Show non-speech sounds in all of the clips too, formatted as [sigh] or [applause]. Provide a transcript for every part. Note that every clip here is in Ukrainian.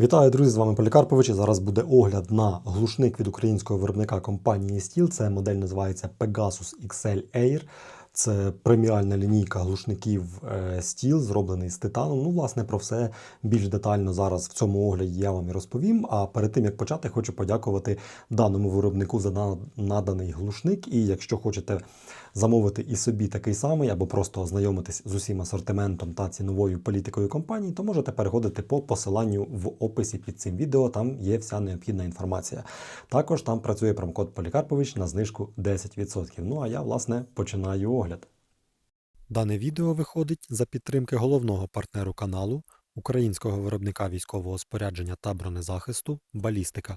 Вітаю, друзі! З вами Полікарпович. Зараз буде огляд на глушник від українського виробника компанії Steel. Це модель називається Pegasus XL Air. Це преміальна лінійка глушників е, Steel, зроблений з титану. Ну, власне, про все більш детально зараз в цьому огляді я вам і розповім. А перед тим як почати, хочу подякувати даному виробнику за на- наданий глушник. І якщо хочете замовити і собі такий самий, або просто ознайомитись з усім асортиментом та ціновою політикою компанії, то можете переходити по посиланню в описі під цим відео. Там є вся необхідна інформація. Також там працює промокод Полікарпович на знижку 10%. Ну а я, власне, починаю огляд. Дане відео виходить за підтримки головного партнеру каналу, українського виробника військового спорядження та бронезахисту Балістика.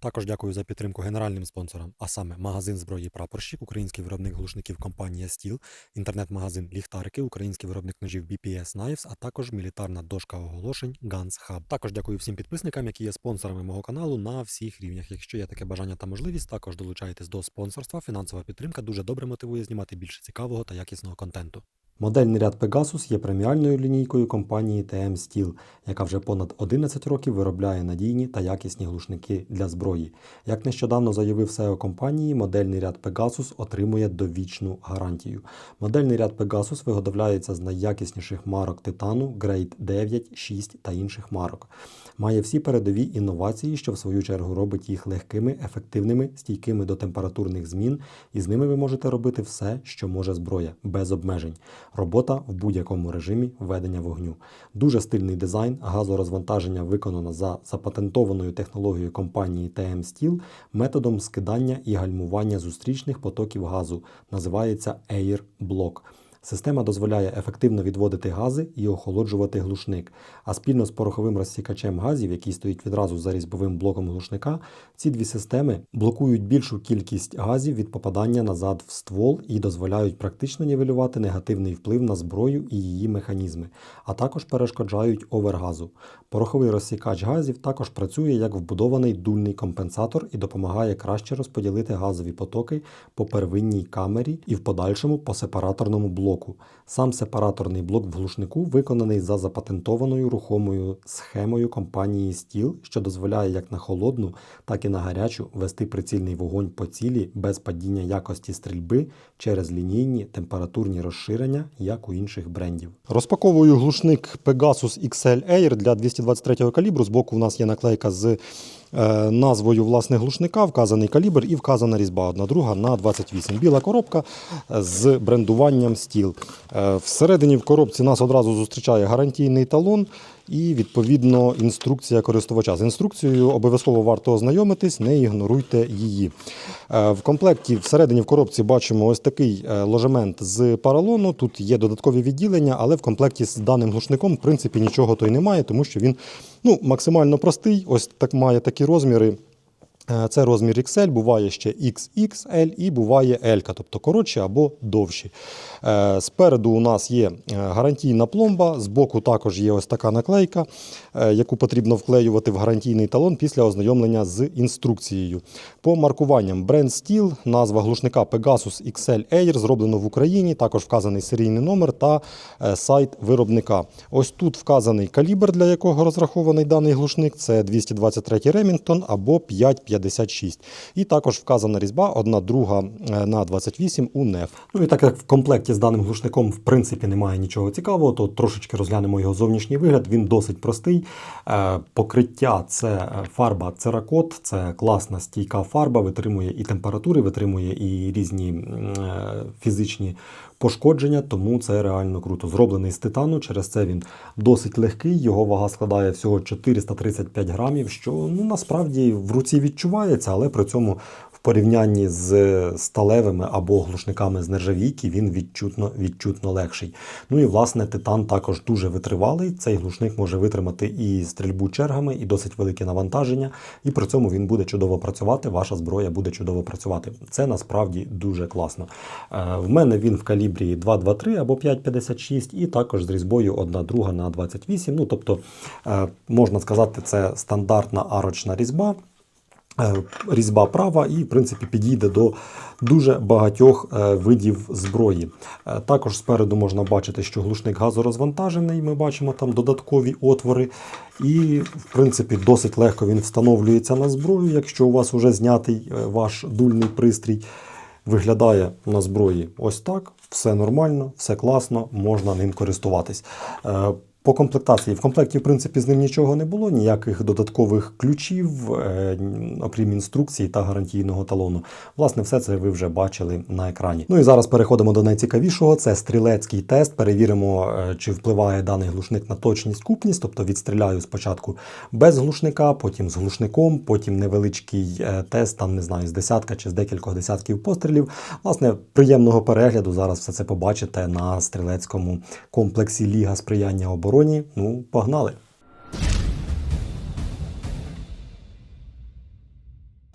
Також дякую за підтримку генеральним спонсорам, а саме магазин зброї прапорщик, український виробник глушників компанія Steel, інтернет-магазин Ліхтарики, український виробник ножів BPS Knives, а також мілітарна дошка оголошень Guns Hub. Також дякую всім підписникам, які є спонсорами мого каналу на всіх рівнях. Якщо є таке бажання та можливість, також долучайтесь до спонсорства. Фінансова підтримка дуже добре мотивує знімати більше цікавого та якісного контенту. Модельний ряд Pegasus є преміальною лінійкою компанії TM Steel, яка вже понад 11 років виробляє надійні та якісні глушники для зброї. Як нещодавно заявив SEO компанії, модельний ряд Pegasus отримує довічну гарантію. Модельний ряд Pegasus виготовляється з найякісніших марок титану Grade 9, 6 та інших марок. Має всі передові інновації, що в свою чергу робить їх легкими, ефективними, стійкими до температурних змін, і з ними ви можете робити все, що може зброя, без обмежень. Робота в будь-якому режимі ведення вогню. Дуже стильний дизайн, газорозвантаження виконано за запатентованою технологією компанії TM Steel методом скидання і гальмування зустрічних потоків газу. Називається Air Block. Система дозволяє ефективно відводити гази і охолоджувати глушник. А спільно з пороховим розсікачем газів, який стоїть відразу за різьбовим блоком глушника, ці дві системи блокують більшу кількість газів від попадання назад в ствол і дозволяють практично нівелювати негативний вплив на зброю і її механізми, а також перешкоджають овергазу. Пороховий розсікач газів також працює як вбудований дульний компенсатор і допомагає краще розподілити газові потоки по первинній камері і в подальшому по сепараторному блоку. Сам сепараторний блок в глушнику виконаний за запатентованою рухомою схемою компанії Steel, що дозволяє як на холодну, так і на гарячу вести прицільний вогонь по цілі без падіння якості стрільби через лінійні температурні розширення, як у інших брендів. Розпаковую глушник Pegasus XL Air для 223 калібру. Збоку у нас є наклейка з назвою власне глушника, вказаний калібр і вказана різьба одна друга на 28. Біла коробка е, з брендуванням Steel. Е, Всередині в коробці нас одразу зустрічає гарантійний талон і відповідно інструкція користувача. З інструкцією обов'язково варто ознайомитись, не ігноруйте її. Е, В комплекті всередині в коробці бачимо ось такий е, ложемент з паралону. Тут є додаткові відділення, але в комплекті з даним глушником в принципі нічого то й немає, тому що він ну, максимально простий. Ось так має такі розміри. Е, Це розмір XL, буває ще XXL і буває L, тобто коротші або довші. Е, Спереду у нас є е, гарантійна пломба, збоку також є ось така наклейка, яку потрібно вклеювати в гарантійний талон після ознайомлення з інструкцією. По маркуванням бренд Steel, назва глушника Pegasus XL Air зроблено в Україні, також вказаний серійний номер та сайт виробника. Ось тут вказаний калібр, для якого розрахований даний глушник, це 223 Remington або 5,56. І також вказана різьба 1 друга е, на 28 у NEF. Ну і так як в комплекті з даним глушником в принципі немає нічого цікавого, то трошечки розглянемо його зовнішній вигляд. Він досить простий. Е, Покриття це е, фарба церакот, це класна стійка фарба, витримує і температури, витримує і різні фізичні пошкодження, тому це реально круто. Зроблений з титану, через це він досить легкий. Його вага складає всього 435 грамів, що ну насправді в руці відчувається, але при цьому в порівнянні з сталевими або глушниками з нержавійки він відчутно відчутно легший. Ну і власне титан також дуже витривалий. Цей глушник може витримати і стрільбу чергами, і досить велике навантаження, і при цьому він буде чудово працювати. Ваша зброя буде чудово працювати. Це насправді дуже класно. Е, В мене він в калібрі 2,23 або 5,56, і також з різьбою 1 друга на 28. Ну тобто, е, можна сказати, це стандартна арочна різьба. Е, різьба права і, в принципі, підійде до дуже багатьох е, видів зброї. Е, Також спереду можна бачити, що глушник газорозвантажений. Ми бачимо там додаткові отвори. І, в принципі, досить легко він встановлюється на зброю, якщо у вас вже знятий ваш дульний пристрій. Виглядає на зброї ось так. Все нормально, все класно, можна ним користуватись. По комплектації в комплекті, в принципі, з ним нічого не було, ніяких додаткових ключів, е, окрім інструкції та гарантійного талону. Власне, все це ви вже бачили на екрані. Ну і зараз переходимо до найцікавішого: це стрілецький тест. Перевіримо, е, чи впливає даний глушник на точність купність. Тобто відстріляю спочатку без глушника, потім з глушником, потім невеличкий е, тест, там не знаю, з десятка чи з декількох десятків пострілів. Власне, приємного перегляду. Зараз все це побачите на стрілецькому комплексі Ліга сприяння обороні. Ну, погнали!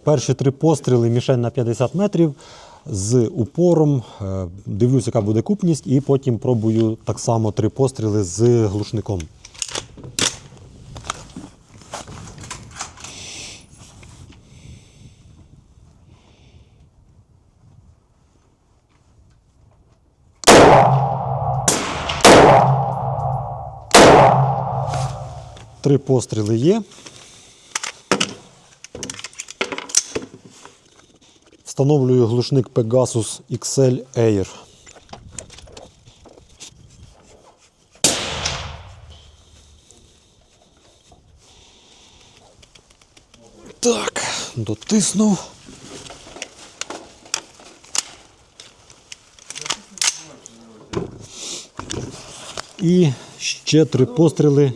Перші три постріли мішень на 50 метрів з упором. Е, Дивлюсь, яка буде купність, і потім пробую так само три постріли з глушником. Три постріли є. Встановлюю глушник Pegasus XL Air. Так, дотиснув. І ще три постріли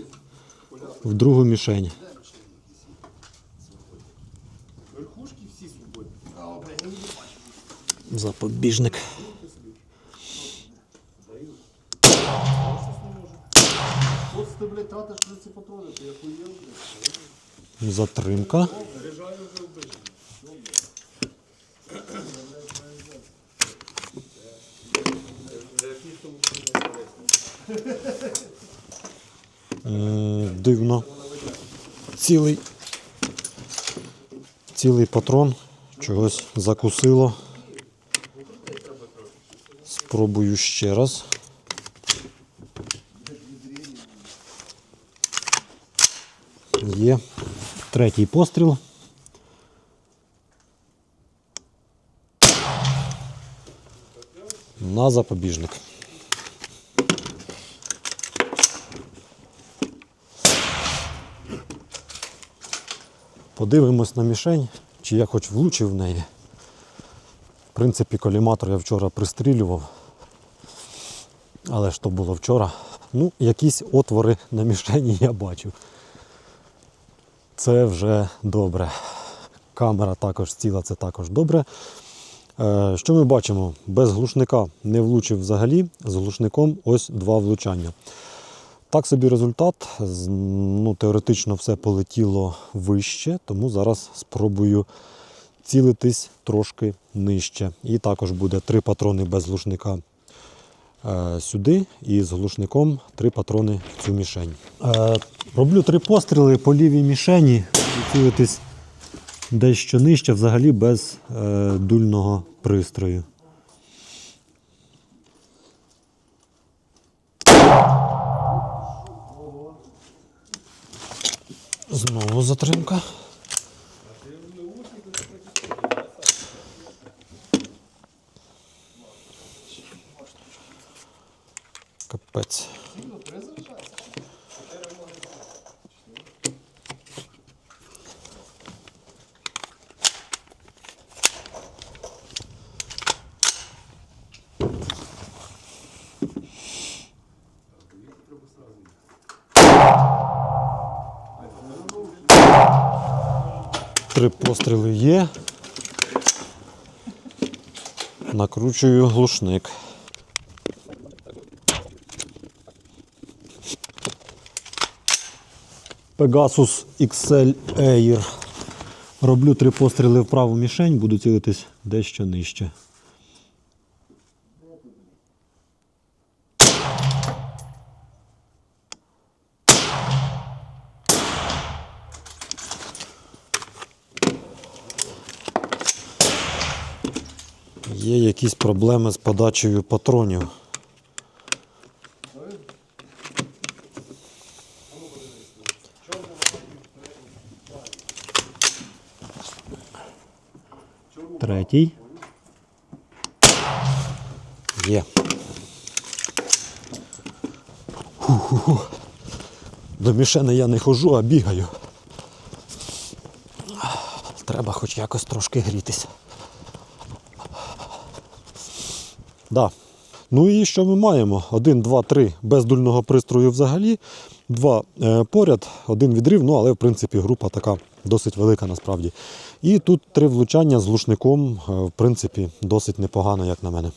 в другу мішень. Запобіжник. От ти, блядь, тратиш 30 патронів, ти охуєв, блядь. Затримка. Е, Дивно. Цілий. Цілий патрон чогось закусило. Спробую ще раз. Є. Третій постріл. На запобіжник. Подивимось на мішень, чи я хоч влучив в неї. В принципі, коліматор я вчора пристрілював. Але ж то було вчора. Ну, якісь отвори на мішені я бачу. Це вже добре. Камера також ціла, це також добре. Е, Що ми бачимо? Без глушника не влучив взагалі, з глушником ось два влучання. Так собі результат. Ну, теоретично все полетіло вище, тому зараз спробую цілитись трошки нижче. І також буде три патрони без глушника е, сюди і з глушником три патрони в цю мішень. Е, роблю три постріли по лівій мішені і цілитись дещо нижче, взагалі без е, дульного пристрою. Знову затримка. Капець. Три постріли є. Накручую глушник. Pegasus XL Air. Роблю три постріли в праву мішень, буду цілитись дещо нижче. Є якісь проблеми з подачею патронів. Третій. Є. Ху-ху-ху. До мішени я не ходжу, а бігаю. Треба хоч якось трошки грітися. Да. Ну і що ми маємо? Один, два, три без дульного пристрою взагалі. Два е, поряд, один відрив, ну але в принципі група така досить велика насправді. І тут три влучання з глушником, е, в принципі, досить непогано, як на мене.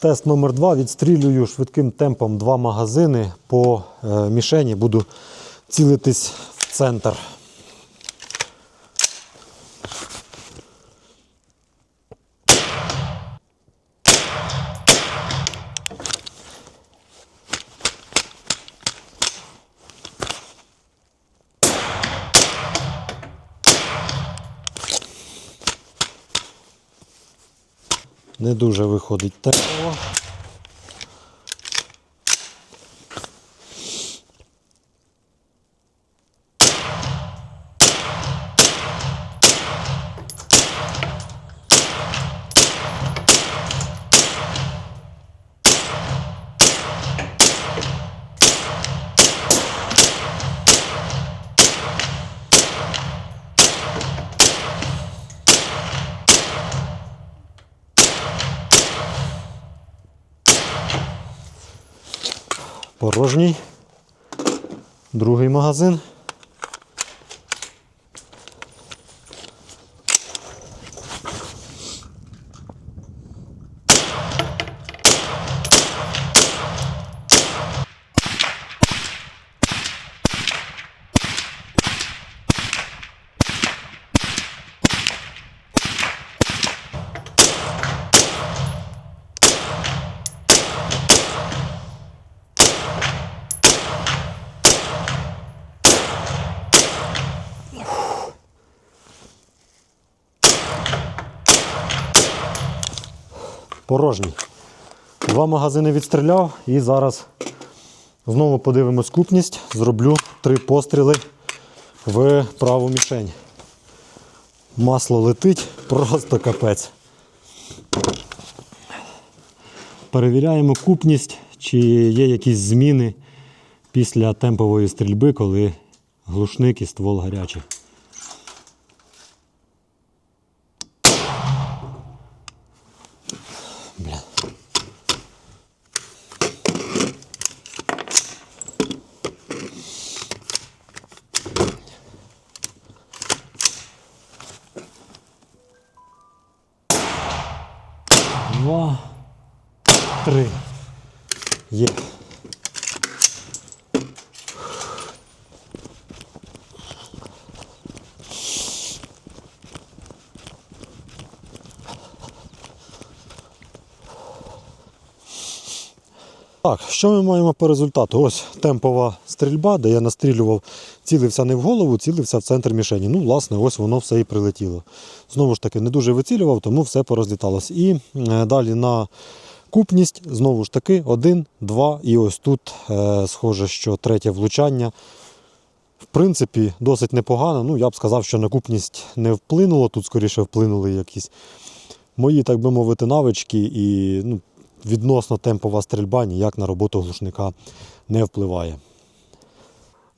Тест номер два. Відстрілюю швидким темпом два магазини по е, мішені. Буду цілитись в центр. Не дуже виходить темпово. Порожній. Другий магазин. Порожній. Два магазини відстріляв і зараз знову подивимось купність. Зроблю три постріли в праву мішень. Масло летить, просто капець. Перевіряємо купність, чи є якісь зміни після темпової стрільби, коли глушник і ствол гарячий. Два, три. Є. Так, що ми маємо по результату? Ось темпова стрільба, де я настрілював, цілився не в голову, цілився в центр мішені. Ну, власне, ось воно все і прилетіло. Знову ж таки, не дуже вицілював, тому все порозліталось. І е, далі на купність, знову ж таки, один, два, і ось тут, е, схоже, що третє влучання. В принципі, досить непогано. Ну, я б сказав, що на купність не вплинуло, тут скоріше вплинули якісь мої, так би мовити, навички і ну, відносно темпова стрільба ніяк на роботу глушника не впливає.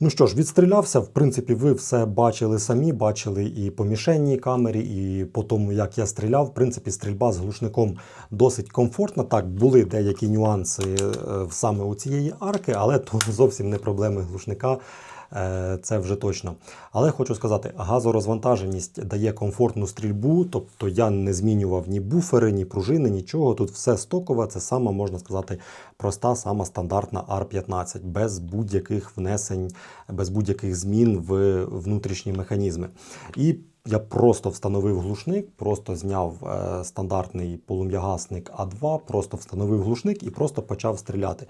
Ну що ж, відстрілявся. В принципі, ви все бачили самі, бачили і по мішенній камері, і по тому, як я стріляв. В принципі, стрільба з глушником досить комфортна. Так, були деякі нюанси е, саме у цієї арки, але [laughs] то зовсім не проблеми глушника. Е, Це вже точно. Але хочу сказати, газорозвантаженість дає комфортну стрільбу, тобто я не змінював ні буфери, ні пружини, нічого. Тут все стокове, це сама, можна сказати, проста, сама стандартна R15, без будь-яких внесень, без будь-яких змін в внутрішні механізми. І я просто встановив глушник, просто зняв е, стандартний полум'ягасник А2, просто встановив глушник і просто почав стріляти.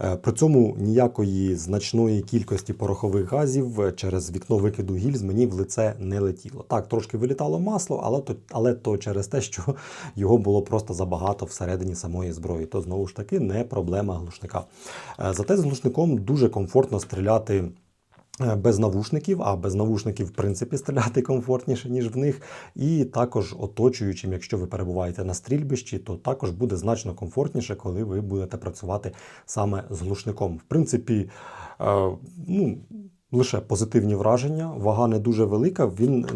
Е, при цьому ніякої значної кількості порохових газів е, через вікно викиду гільз мені в лице не летіло. Так, трошки вилітало масло, але то, але то через те, що [laughs] його було просто забагато всередині самої зброї. То знову ж таки не проблема глушника. Е, зате з глушником дуже комфортно стріляти. Е, Без навушників, а без навушників, в принципі, стріляти комфортніше, ніж в них. І також оточуючим, якщо ви перебуваєте на стрільбищі, то також буде значно комфортніше, коли ви будете працювати саме з глушником. В принципі, е, ну. Лише позитивні враження, вага не дуже велика, він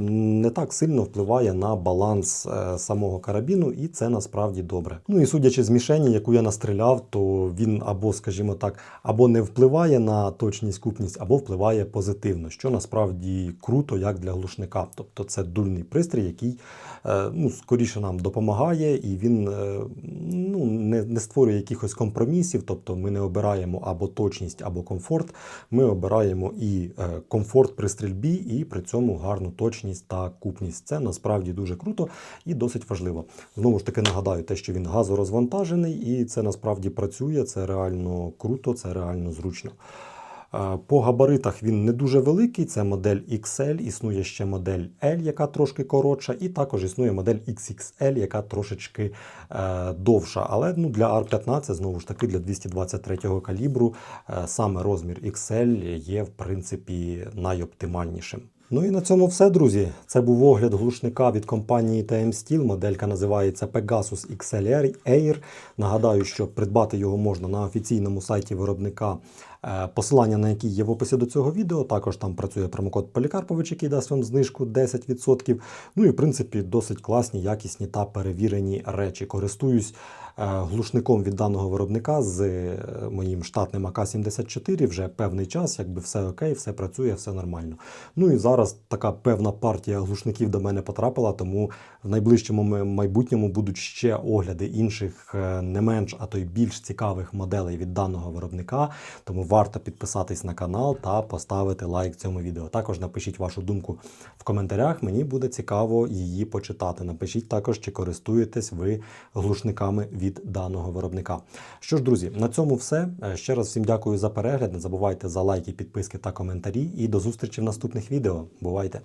не так сильно впливає на баланс е, самого карабіну, і це насправді добре. Ну і судячи з мішені, яку я настріляв, то він або, скажімо так, або не впливає на точність купність, або впливає позитивно, що насправді круто, як для глушника. Тобто це дульний пристрій, який е, ну, скоріше нам допомагає, і він е, ну, не, не створює якихось компромісів. Тобто ми не обираємо або точність, або комфорт. Ми обираємо і е, комфорт при стрільбі, і при цьому гарну точність та купність. Це насправді дуже круто і досить важливо. Знову ж таки нагадаю, те, що він газорозвантажений, і це насправді працює. Це реально круто, це реально зручно. По габаритах він не дуже великий. Це модель XL, існує ще модель L, яка трошки коротша, і також існує модель XXL, яка трошечки е, довша. Але ну, для R15, знову ж таки, для 223 калібру, е, саме розмір XL є, в принципі, найоптимальнішим. Ну і на цьому все, друзі. Це був огляд глушника від компанії TM Steel. Моделька називається Pegasus XL Air. Нагадаю, що придбати його можна на офіційному сайті виробника, е, посилання на який є в описі до цього відео. Також там працює промокод Полікарпович, який дасть вам знижку 10%. Ну і в принципі досить класні, якісні та перевірені речі. Користуюсь глушником від даного виробника з е, моїм штатним АК-74 вже певний час, якби все окей, все працює, все нормально. Ну і зараз така певна партія глушників до мене потрапила, тому в найближчому майбутньому будуть ще огляди інших е, не менш, а то й більш цікавих моделей від даного виробника. Тому варто підписатись на канал та поставити лайк цьому відео. Також напишіть вашу думку в коментарях. Мені буде цікаво її почитати. Напишіть також, чи користуєтесь ви глушниками від даного виробника. Що ж, друзі, на цьому все. Е, Ще раз всім дякую за перегляд. Не забувайте за лайки, підписки та коментарі. І до зустрічі в наступних відео. Бувайте!